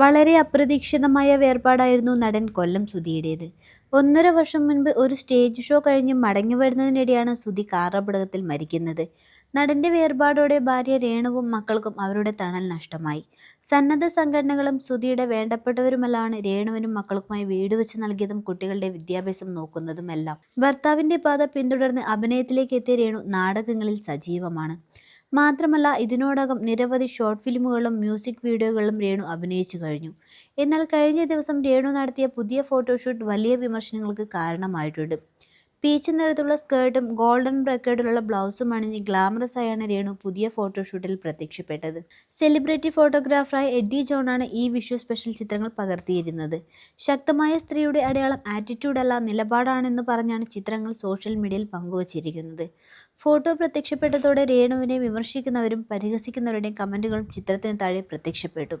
വളരെ അപ്രതീക്ഷിതമായ വേർപാടായിരുന്നു നടൻ കൊല്ലം സുധിയുടേത്. ഒന്നര വർഷം മുൻപ് ഒരു സ്റ്റേജ് ഷോ കഴിഞ്ഞ് മടങ്ങി വരുന്നതിനിടെയാണ് സുധി കാറപകടത്തിൽ മരിക്കുന്നത്. നടന്റെ വേർപാടോടെ ഭാര്യ രേണുവും മക്കൾക്കും അവരുടെ തണൽ നഷ്ടമായി. സന്നദ്ധ സംഘടനകളും സുധിയുടെ വേണ്ടപ്പെട്ടവരുമെല്ലാം രേണുവിനും മക്കൾക്കുമായി വീട് വെച്ച് നൽകിയതും കുട്ടികളുടെ വിദ്യാഭ്യാസം നോക്കുന്നതുമെല്ലാം. ഭർത്താവിന്റെ പാത പിന്തുടർന്ന് അഭിനയത്തിലേക്ക് എത്തിയ രേണു നാടകങ്ങളിൽ സജീവമാണ്. മാത്രമല്ല ഇതിനോടകം നിരവധി ഷോർട്ട് ഫിലിമുകളും മ്യൂസിക് വീഡിയോകളും രേണു അഭിനയിച്ചു കഴിഞ്ഞു. എന്നാൽ കഴിഞ്ഞ ദിവസം രേണു നടത്തിയ പുതിയ ഫോട്ടോഷൂട്ട് വലിയ വിമർശനങ്ങൾക്ക് കാരണമായിട്ടുണ്ട്. പീച്ച് നിറത്തിലുള്ള സ്കേർട്ടും ഗോൾഡൻ ബ്രക്കേഡിലുള്ള ബ്ലൗസും അണിഞ്ഞ് ഗ്ലാമറസ് ആയാണ് രേണു പുതിയ ഫോട്ടോഷൂട്ടിൽ പ്രത്യക്ഷപ്പെട്ടത്. സെലിബ്രിറ്റി ഫോട്ടോഗ്രാഫറായ എഡ്ഡി ജോണാണ് ഈ വിഷു സ്പെഷ്യൽ ചിത്രങ്ങൾ പകർത്തിയിരുന്നത്. ശക്തമായ സ്ത്രീയുടെ അടയാളം ആറ്റിറ്റ്യൂഡല്ല നിലപാടാണെന്ന് പറഞ്ഞാണ് ചിത്രങ്ങൾ സോഷ്യൽ മീഡിയയിൽ പങ്കുവച്ചിരിക്കുന്നത്. ഫോട്ടോ പ്രത്യക്ഷപ്പെട്ടതോടെ രേണുവിനെ വിമർശിക്കുന്നവരും പരിഹസിക്കുന്നവരുടെയും കമന്റുകളും ചിത്രത്തിന് താഴെ പ്രത്യക്ഷപ്പെട്ടു.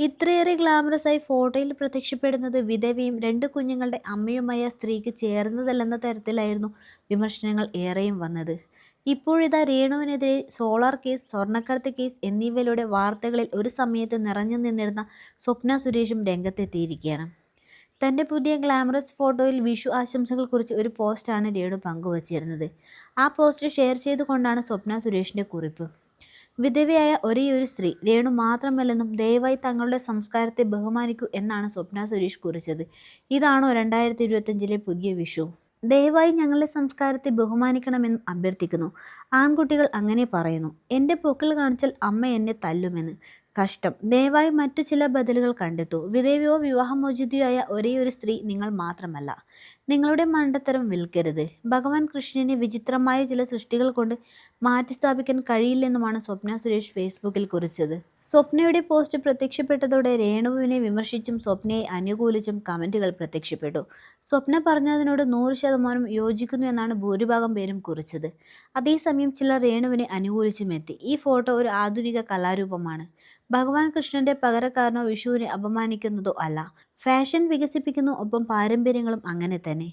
ഇത്രയേറെ ഗ്ലാമറസായി ഫോട്ടോയിൽ പ്രത്യക്ഷപ്പെടുന്നത് വിധവയും രണ്ട് കുഞ്ഞുങ്ങളുടെ അമ്മയുമായ സ്ത്രീക്ക് ചേർന്നതല്ലെന്ന തരത്തിലായിരുന്നു വിമർശനങ്ങൾ ഏറെയും വന്നത്. ഇപ്പോഴിതാ രേണുവിനെതിരെ സോളാർ കേസ് സ്വർണക്കടത്ത് കേസ് എന്നിവയിലൂടെ വാർത്തകളിൽ ഒരു സമയത്ത് നിറഞ്ഞു നിന്നിരുന്ന സ്വപ്ന സുരേഷും രംഗത്തെത്തിയിരിക്കുകയാണ്. തന്റെ പുതിയ ഗ്ലാമറസ് ഫോട്ടോയിൽ വിഷു ആശംസകൾ കുറിച്ച് ഒരു പോസ്റ്റാണ് രേണു പങ്കുവച്ചിരുന്നത്. ആ പോസ്റ്റ് ഷെയർ ചെയ്തുകൊണ്ടാണ് സ്വപ്ന സുരേഷിന്റെ കുറിപ്പ്. വിധവയായ ഒരു സ്ത്രീ രേണു മാത്രമല്ലെന്നും ദയവായി തങ്ങളുടെ സംസ്കാരത്തെ ബഹുമാനിക്കൂ എന്നാണ് സ്വപ്ന സുരേഷ് കുറിച്ചത്. ഇതാണോ രണ്ടായിരത്തി ഇരുപത്തഞ്ചിലെ പുതിയ വിഷു? ദയവായി ഞങ്ങളുടെ സംസ്കാരത്തെ ബഹുമാനിക്കണമെന്നും അഭ്യർത്ഥിക്കുന്നു. ആൺകുട്ടികൾ അങ്ങനെ പറയുന്നു എന്റെ പൊക്കിൽ കാണിച്ചാൽ അമ്മ എന്നെ തല്ലുമെന്ന്. കഷ്ടം. ദയവായി മറ്റു ചില ബദലുകൾ കണ്ടെത്തൂ. വിധേവയോ വിവാഹമോചിതയോ ആയ ഒരേ ഒരു സ്ത്രീ നിങ്ങൾ മാത്രമല്ല. നിങ്ങളുടെ മണ്ടത്തരം വിൽക്കരുത്. ഭഗവാൻ കൃഷ്ണനെ വിചിത്രമായ ചില സൃഷ്ടികൾ കൊണ്ട് മാറ്റിസ്ഥാപിക്കാൻ കഴിയില്ലെന്നുമാണ് സ്വപ്ന സുരേഷ് ഫേസ്ബുക്കിൽ കുറിച്ചത്. സ്വപ്നയുടെ പോസ്റ്റ് പ്രത്യക്ഷപ്പെട്ടതോടെ രേണുവിനെ വിമർശിച്ചും സ്വപ്നയെ അനുകൂലിച്ചും കമന്റുകൾ പ്രത്യക്ഷപ്പെട്ടു. സ്വപ്ന പറഞ്ഞതിനോട് നൂറ് ശതമാനം യോജിക്കുന്നു എന്നാണ് ഭൂരിഭാഗം പേരും കുറിച്ചത്. അതേസമയം ചിലർ രേണുവിനെ അനുകൂലിച്ചും എത്തി. ഈ ഫോട്ടോ ഒരു ആധുനിക കലാരൂപമാണ്. ഭഗവാൻ കൃഷ്ണന്റെ പകരക്കാരനോ വിഷുവിനെ അപമാനിക്കുന്നതോ അല്ല. ഫാഷൻ വികസിപ്പിക്കുന്നു ഒപ്പം പാരമ്പര്യങ്ങളും അങ്ങനെ തന്നെ.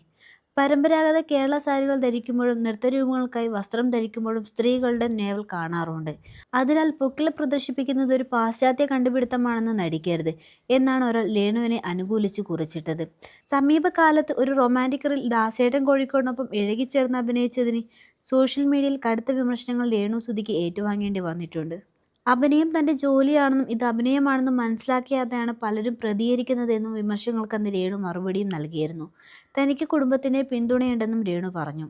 പരമ്പരാഗത കേരള സാരികൾ ധരിക്കുമ്പോഴും നൃത്തരൂപങ്ങൾക്കായി വസ്ത്രം ധരിക്കുമ്പോഴും സ്ത്രീകളുടെ നേവൽ കാണാറുണ്ട്. അതിനാൽ പൊക്കിൽ പ്രദർശിപ്പിക്കുന്നത് ഒരു പാശ്ചാത്യ കണ്ടുപിടുത്തമാണെന്ന് നടിക്കരുത് എന്നാണ് ഒരാൾ ലേണുവിനെ അനുകൂലിച്ച് കുറിച്ചിട്ടത്. സമീപകാലത്ത് ഒരു റൊമാന്റിക് റിൽ ദാസേട്ടൻ കോഴിക്കോടിനൊപ്പം ഇഴകിച്ചേർന്ന് അഭിനയിച്ചതിന് സോഷ്യൽ മീഡിയയിൽ കടുത്ത വിമർശനങ്ങൾ രേണു സുധിക്ക് ഏറ്റുവാങ്ങേണ്ടി വന്നിട്ടുണ്ട്. അഭിനയം തന്റെ ജോലിയാണെന്നും ഇത് അഭിനയമാണെന്നും മനസ്സിലാക്കിയാതെയാണ് പലരും പ്രതികരിക്കുന്നതെന്നും വിമർശനങ്ങൾക്ക് അന്ന് രേണു മറുപടിയും നൽകിയിരുന്നു. തനിക്ക് കുടുംബത്തിന്റെ പിന്തുണയുണ്ടെന്നും രേണു പറഞ്ഞു.